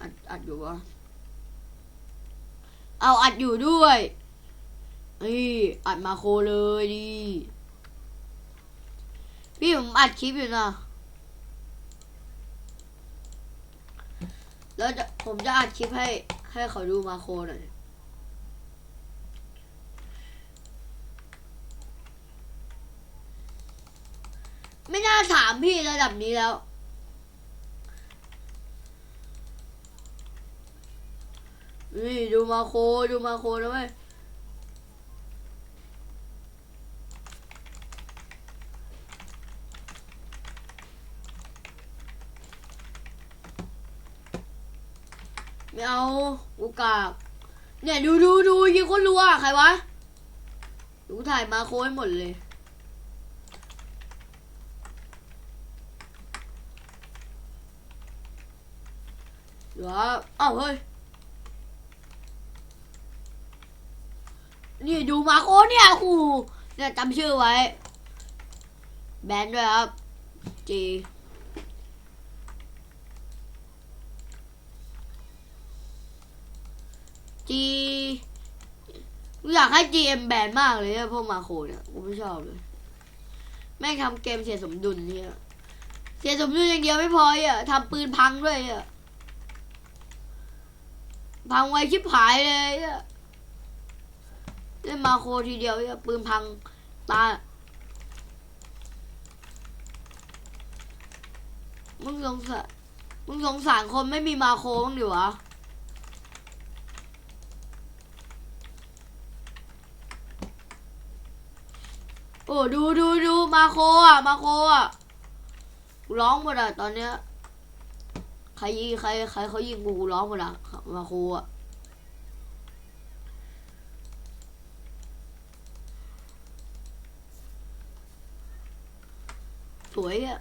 อัดอัดอยู่วะเอาอัดอยู่ด้วยนี่อัดมาโคเลยดิพี่ผมอัดคลิปอยู่นะแล้วจะผมจะอัดคลิปให้ให้เขาดูมาโคหน่อยไม่น่าถามพี่ระดับนี้แล้ว นี่ดูมาโคดูมาโคนะเว้ยไม่เอากูกากเนี่ยดูดูดูยิงคนรัวใครวะดูถ่ายมาโคให้หมดเลยเดี๋ยวเอ้าเฮ้ย นี่ดูมาโคเนี่ยครูเนี่ยจำชื่อไว้ แบนด้วยครับจีจีอยากให้ GM แบนมากเลยอะพวกมาโคเนี่ยกูไม่ชอบเลย แม่งทำเกมเสียสมดุลเนี่ยเสียสมดุลอย่างเดียวไม่พออะทำปืนพังด้วยอะพังไวชิบหายเลยอะ เล่นมาโคทีเดียวเนี่ยปืนพังตามึงสงสารมึงสงสารคนไม่มีมาโคบ้างดิวะโอ้ดูดูดูมาโคอะ มาโคอะร้องหมดอะตอนเนี้ยใครยิงใครใครเขายิงกูกูร้องหมดอะมาโคอะ สวยอะ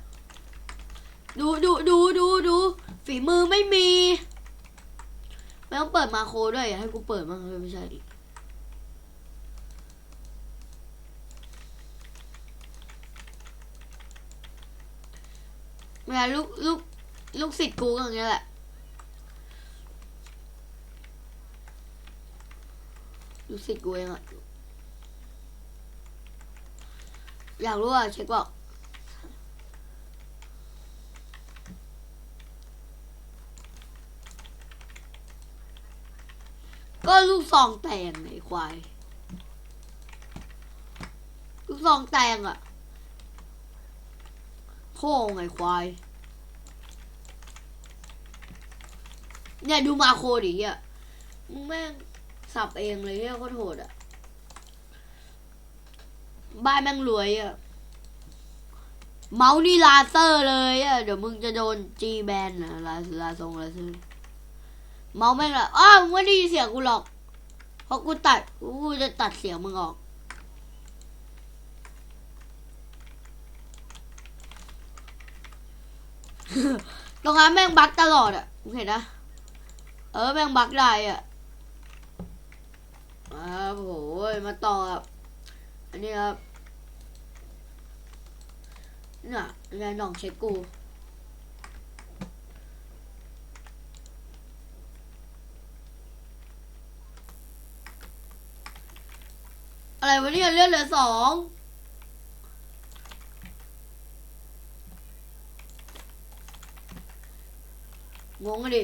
ดูดูดูดูดูฝีมือไม่มีไม่ต้องเปิดมาโคด้วยอย่าให้กูเปิดมั้งเลยไม่ใช่ดิเวลาลูกลูกลูกศิษย์กูก็อย่างเงี้ยแหละ ลูกศิษย์กูเองอะอยากรู้อะเช็คบอก ก็ลูก ซองแตงไอ้ควาย ลูกซองแตงอะโค้งไอ้ควาย เนี่ยดูมาโคดิอะมึงแม่งสับเองเลยเนี่ยโคตรโหดอะบ้านแม่งรวยอะเมาส์นี่ลาเซอร์เลยอะเดี๋ยวมึงจะโดนจีแบนนะลาลาทรงลาเซอร์เมาส์แม่งละอ้าวมึงไม่ได้ยินเสียงกูหรอก เพราะกูตัดกูจะตัดเสียงมึงออกตรงนั้นแม่งบั๊กตลอดอะมึงเห็นนะ เออแม่งบั๊กได้อะอ่าโหยมาต่อครับ อันนี้ครับ น่ะนายน้องเช็คกู อะไรวะเนี่ยเลือดเหลือสองงงดิ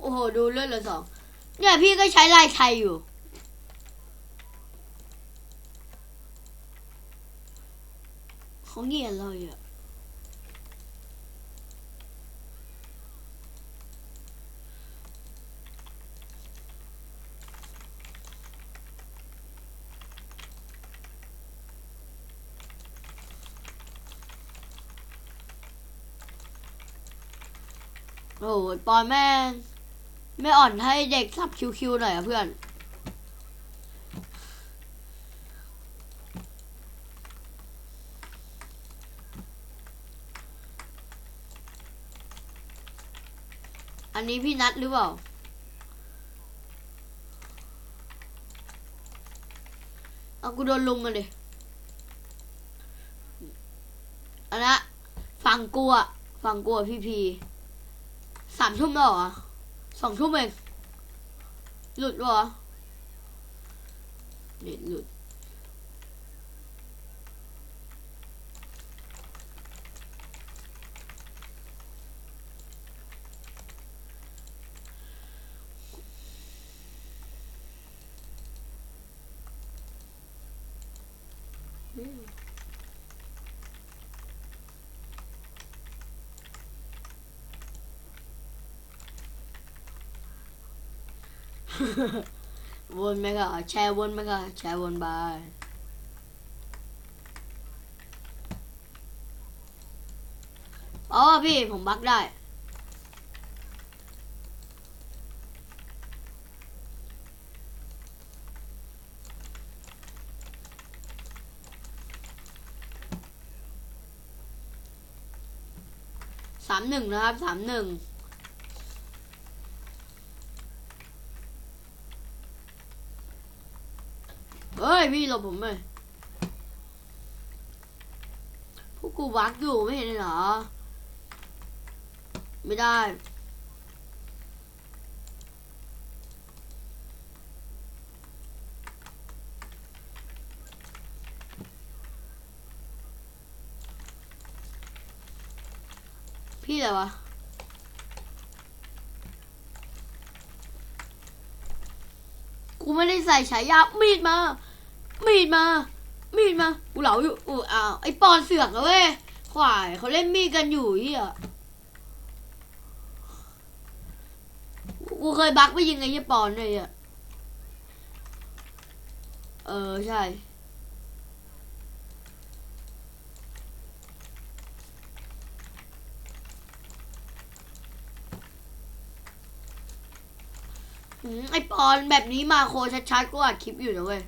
โอ้โห ดูเลือดเหลือสอง เนี่ยพี่ก็ใช้ลายไทยอยู่ เขาเงียบเลยอะ โอ้ยปอนแม่งไม่อ่อนให้เด็กสับคิวๆหน่อยอะเพื่อน อันนี้พี่นัดหรือเปล่าเอากูโดนลุมมาดิอันนะฝั่งกูอะฝั่งกูอะพี่พี สามทุ่มแล้วเหรอสองทุ่มเองหลุดเหรอเน็ตหลุด วนไปก็แชร์วนไปก็แชร์วนไปอ๋อพี่ผมบักได้ สามหนึ่งนะครับสามหนึ่ง เฮ้ยพี่หลบผมเลยพวกกูวักอยู่ไม่เห็นเหรอ ไม่ได้ พี่อะไรวะกูไม่ได้ใส่ฉายามีดมา มีดมา มีดมากูเหลาอยู่อูอ้าวไอปอนเสือกนะเว้ยขวายเขาเล่นมีดกันอยู่เฮียกูเคยบักไปยิงไอ้เหี้ยปอนเลยอะเออใช่อืมไอปอนแบบนี้มาโคชัดๆกูอัดคลิปอยู่นะเว้ย